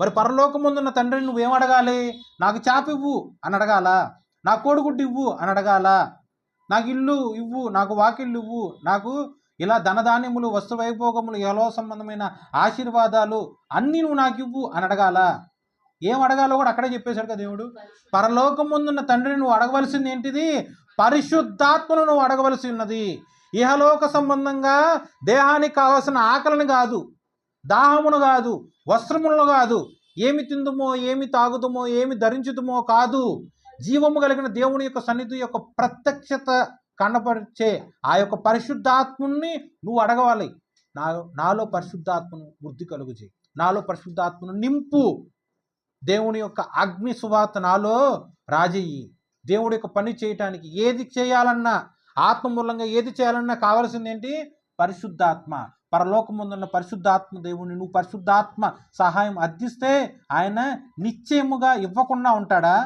మరి పరలోకముందున్న తండ్రిని నువ్వేం అడగాలి? నాకు చేప ఇవ్వు అని అడగాల? నా కోడిగుడ్డు ఇవ్వు అని అడగాల? నాకు ఇల్లు ఇవ్వు నాకు వాకిళ్ళు ఇవ్వు నాకు ఇలా ధనధాన్యములు వస్తు వైభోగములు యలో సంబంధమైన ఆశీర్వాదాలు అన్నీ నువ్వు నాకు ఇవ్వు అని అడగాల? ఏం అడగాలో కూడా అక్కడే చెప్పేశాడు కదా దేవుడు. పరలోకం ముందున్న తండ్రిని నువ్వు అడగవలసింది ఏంటిది? పరిశుద్ధాత్మను నువ్వు అడగవలసి ఉన్నది. ఇహలోక సంబంధంగా దేహానికి కావాల్సిన ఆకలిని కాదు. దాహమును కాదు వస్త్రములను కాదు. ఏమి తిందుమో ఏమి తాగుదుమో ఏమి ధరించుదుమో కాదు. జీవము కలిగిన దేవుని యొక్క సన్నిధి యొక్క ప్రత్యక్షత కనపరిచే ఆ యొక్క పరిశుద్ధాత్ముని నువ్వు అడగవాలి. నా నాలో పరిశుద్ధాత్మను వృద్ధి కలుగు చేయి. నాలో పరిశుద్ధాత్మను నింపు. దేవుని యొక్క అగ్ని సువార్త నాలో రాజయ్యి. దేవుడి యొక్క పని చేయటానికి ఏది చేయాలన్నా ఆత్మ మూలంగా ఏది చేయాలన్నా కావాల్సింది ఏంటి పరిశుద్ధాత్మ. పరలోకముందున్న పరిశుద్ధాత్మ దేవుని నువ్వు పరిశుద్ధాత్మ సహాయం అర్థిస్తే ఆయన నిశ్చయముగా ఇవ్వకుండా ఉంటాడా?